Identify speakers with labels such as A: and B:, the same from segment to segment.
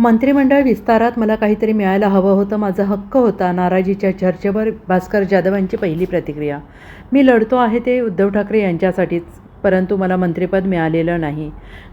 A: मंत्रिमंडळ विस्तारात मला काहीतरी मिळायला हवं होतं. माझा हक्क होता. नाराजीच्या चर्चेवर भास्कर जाधवांची पहिली प्रतिक्रिया. मी लढतो आहे ते उद्धव ठाकरे यांच्यासाठीच. परंतु मला मंत्रिपद मिळालेलं नाही.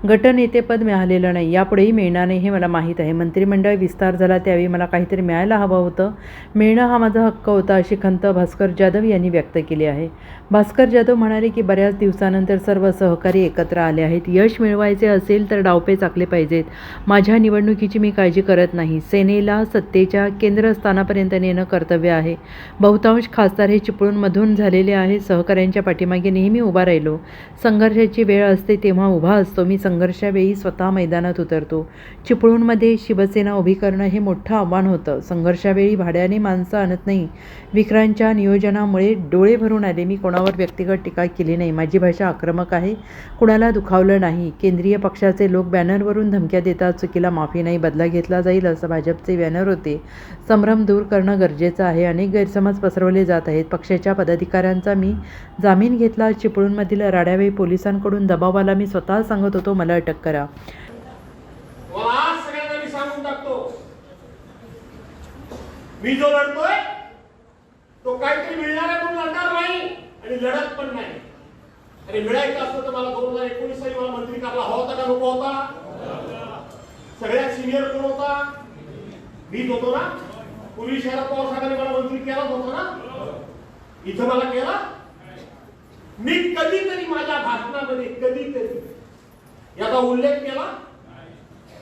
A: गटनेतेपद मिळालेलं नाही. यापुढेही मिळणार नाही हे मला माहीत आहे. मंत्रिमंडळ विस्तार झाला त्यावेळी मला काहीतरी मिळायला हवं होतं. मिळणं हा माझा हक्क होता अशी खंत भास्कर जाधव यांनी व्यक्त केली आहे. भास्कर जाधव म्हणाले की बऱ्याच दिवसानंतर सर्व सहकारी एकत्र आले आहेत. यश मिळवायचे असेल तर डावपे चाकले पाहिजेत. माझ्या निवडणुकीची मी काळजी करत नाही. सेनेला सत्तेच्या केंद्रस्थानापर्यंत नेणं कर्तव्य आहे. बहुतांश खासदार हे चिपळूणमधून झालेले आहे सहकाऱ्यांच्या पाठीमागे नेहमी उभा राहिलो. संघर्षाची वेळ असते तेव्हा उभा असतो. मी संघर्षावेळी स्वतः मैदानात उतरतो. चिपळूणमध्ये शिवसेना उभी करणं हे मोठं आव्हान होतं. संघर्षावेळी भाड्याने माणसं आणत नाही. विक्रांच्या नियोजनामुळे डोळे भरून आले. मी कोणावर व्यक्तिगत टीका केली नाही. माझी भाषा आक्रमक आहे. कुणाला दुखावलं नाही. केंद्रीय पक्षाचे लोक बॅनरवरून धमक्या देतात. चुकीला माफी नाही. बदला घेतला जाईल असं भाजपचे बॅनर होते. संभ्रम दूर करणं गरजेचं आहे. अनेक गैरसमज पसरवले जात आहेत. पक्षाच्या पदाधिकाऱ्यांचा मी जामीन घेतला. चिपळूणमधील त्यावेळी पोलिसांकडून दबावाला मी स्वतः सांगत होतो मला अटक करा.
B: मी जो लढतोय तो काहीतरी मिळणार आहे म्हणून लढणार नाही आणि लढत पण नाही. आणि मिळायचं असतं तर मला दोन हजार एकोणीस साली मला मंत्री करायला हवा होता का नको होता? सगळ्यात सिनियर कोण होता? मीच होतो ना? पूर्वी शहरात पवार साहेबांनी मला मंत्री केलाच होता ना? इथं मला केला? मी कधीतरी माझ्या भाषणामध्ये कधीतरी. याचा उल्लेख केला?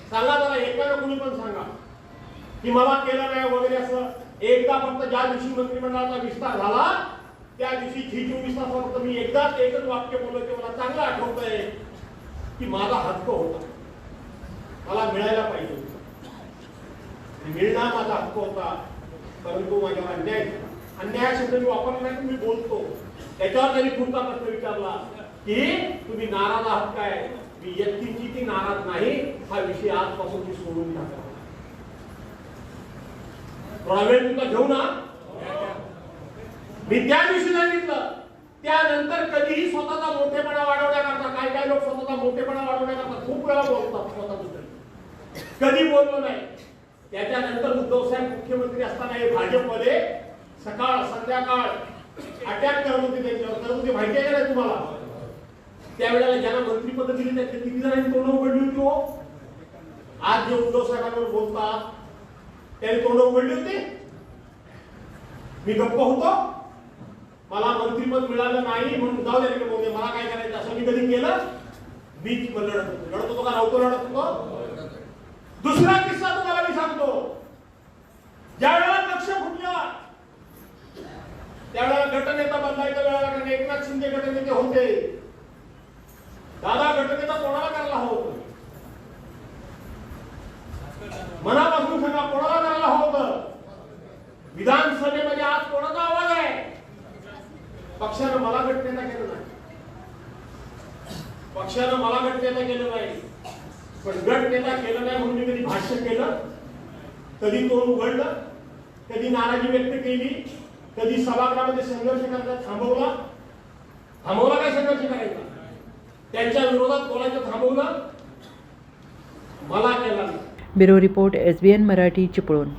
B: सांगा जरा एकानं कुणी पण सांगा. की मला केलं नाही वगैरे असं एकदा फक्त ज्या दिवशी मंत्रिमंडळाचा विस्तार झाला त्या दिवशी झी चोवीस तास फक्त मी एकदाच एकच वाक्य बोललो ते मला चांगलं आठवत आहे की माझा हक्क होता. मला मिळायला पाहिजे होतं. मिळणार माझा हक्क होता परंतु माझ्यावर अन्याय अन्याय शब्द मी वापरला नाही मी बोलतो. त्याच्यावर त्यांनी पुढचा प्रश्न विचारला की तुम्ही नाराज आहात काय? मी व्यक्तीची ती नाराज नाही हा विषय आजपासून ती सोडून टाका थोडा वेळ तुमचा घेऊ ना? मी त्या दिवशी सांगितलं त्यानंतर कधीही स्वतःचा मोठेपणा वाढवण्याकरता काय काय लोक स्वतःचा मोठेपणा वाढवण्याकरता खूप वेळा बोलतात स्वतःबद्दल कधी बोललो नाही. त्याच्यानंतर उद्धव साहेब मुख्यमंत्री असताना हे भाजपमध्ये सकाळ संध्याकाळ अटॅक करत होते त्यांच्यावर. करत होते म्हणजे माहिती आहे का नाही तुम्हाला? त्यावेळेला ज्यांना मंत्रीपद दिली त्यातले किती जणांनी तोंड उघडली होती हो? आज जे उद्धव साहेबांवर बोलतात त्यांनी तोंड उघडली होती? मी गप्प होतो? मला मंत्रीपद मिळालं नाही म्हणून जाऊ दे रे बोलले मला काय करायचं? असं मी कधी केलं? मी लढत होतो. लढत होतो का नव्हतो लढत होतो? दुसरा किस्सा तुम्हाला मी सांगतो ज्या वेळेला पक्ष फुटला त्यावेळेला गटनेता बदलायच्या वेळेला कारण एकनाथ शिंदे गटनेते होते दादा गटनेता कोणाला करायला हवं होतं? मनापासून सांगा कोणाला करायला हवं होतं? विधानसभेमध्ये आज कोणाचा आवाज आहे? पक्षानं मला गटनेता केलं नाही. पक्षानं मला गटनेता केलं नाही. पण गट नेता केलं नाही म्हणून मी कधी भाष्य केलं? कधी तोंड उघडलं? कधी नाराजी व्यक्त केली? कधी सभागृहामध्ये संघर्ष करता थांबवला? थांबवला काय संघर्ष करायचा त्यांच्या विरोधात कोणाचं थांबवलं? मला केला
A: bureau report S B N Marathi Chiplun.